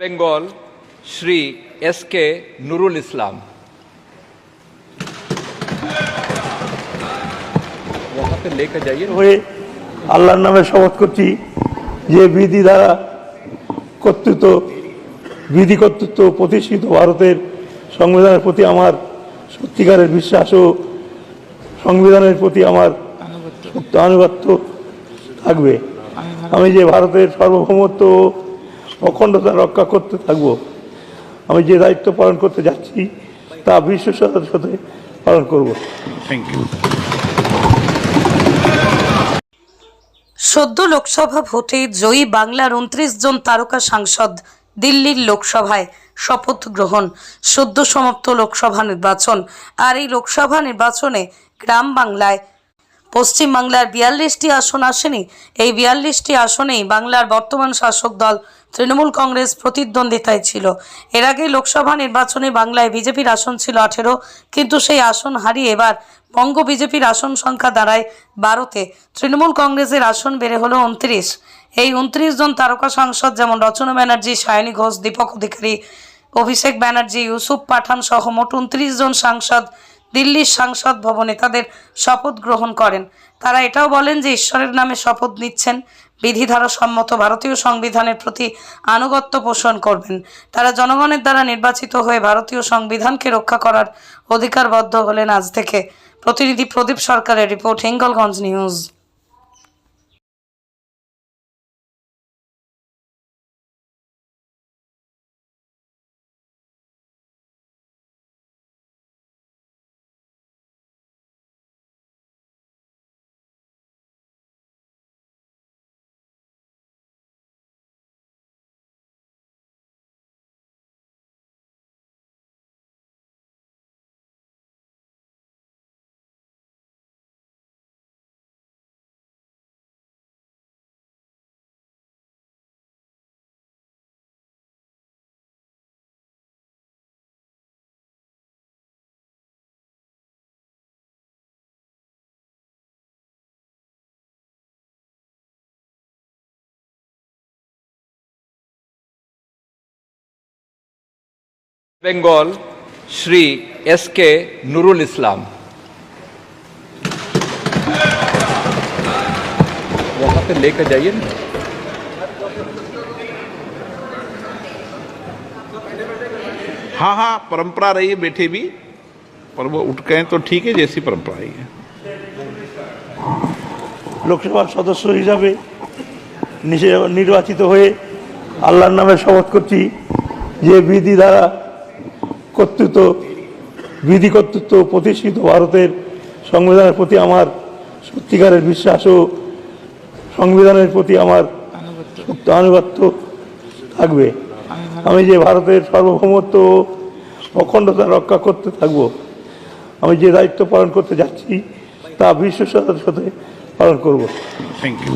Bengal Shri S K Nurul Islam. লেখা হয়ে আল্লাহর নামে শপথ করছি যে বিধি দ্বারা কর্তৃত্ব বিধি কর্তৃত্ব প্রতিষ্ঠিত ভারতের সংবিধানের প্রতি আমার সত্যিকারের বিশ্বাস ও সংবিধানের প্রতি আমার আনুগত্য থাকবে। আমি যে ভারতের সার্বভৌমত্ব অখণ্ডতা রক্ষা করতে থাকব। আমি যে দায়িত্ব পালন করতে যাচ্ছি তা বিশ্বস্ততার সাথে পালন করব। থ্যাংক ইউ সদ্য লোকসভা ভোটে জয়ী বাংলার উনত্রিশ জন তারকা সাংসদ দিল্লির লোকসভায় শপথ গ্রহণ সদ্য সমাপ্ত লোকসভা নির্বাচন। আর এই লোকসভা নির্বাচনে গ্রাম বাংলায় পশ্চিমবাংলার বিয়াল্লিশটি আসন আসেনি। এই বিয়াল্লিশটি আসনেই বাংলার বর্তমান শাসক দল তৃণমূল কংগ্রেস প্রতিদ্বন্দ্বিতায় ছিল। এর আগে লোকসভা নির্বাচনে বাংলায় বিজেপির আসন ছিল আঠেরো, কিন্তু সেই আসন হারিয়ে এবার বঙ্গ বিজেপির আসন সংখ্যা দাঁড়ায় বারোতে। তৃণমূল কংগ্রেসের আসন বেড়ে হলো উনত্রিশ। এই উনত্রিশ জন তারকা সাংসদ যেমন রচনা ব্যানার্জি, সায়নী ঘোষ, দীপক অধিকারী, অভিষেক ব্যানার্জি, ইউসুফ পাঠান সহ মোট উনত্রিশ জন সাংসদ দিল্লির সাংসদ ভবনে তাদের শপথ গ্রহণ করেন। তারা এটাও বলেন যে ঈশ্বরের নামে শপথ নিচ্ছেন। বিধিধারা সম্মত ভারতীয় সংবিধানের প্রতি আনুগত্য পোষণ করবেন। তারা জনগণের দ্বারা নির্বাচিত হয়ে ভারতীয় সংবিধানকে রক্ষা করার অধিকারবদ্ধ হলেন আজ থেকে। প্রতিনিধি প্রদীপ সরকারের report, Hingalganj news. Bengal Shri S के नुरुल इस्लाम वहाँ पे लेकर जाइए ना हाँ हाँ परंपरा रही है बैठे भी पर वो उठ गए तो ठीक है जैसी परंपरा रही है লোকসভার সদস্য হিসাবে নিজে- নির্বাচিত হয়ে আল্লাহর নামে শপথ করছি যে বিধি দ্বারা কর্তৃত্ব, বিধি কর্তৃত্ব প্রতিষ্ঠিত ভারতের সংবিধানের প্রতি আমার সত্যিকারের বিশ্বাস ও সংবিধানের প্রতি আমার আনুগত্য থাকবে। আমি যে ভারতের সার্বভৌমত্ব ও অখণ্ডতা রক্ষা করতে থাকব, আমি যে দায়িত্ব পালন করতে যাচ্ছি, তা বিশ্বাসের সাথে পালন করব। Thank you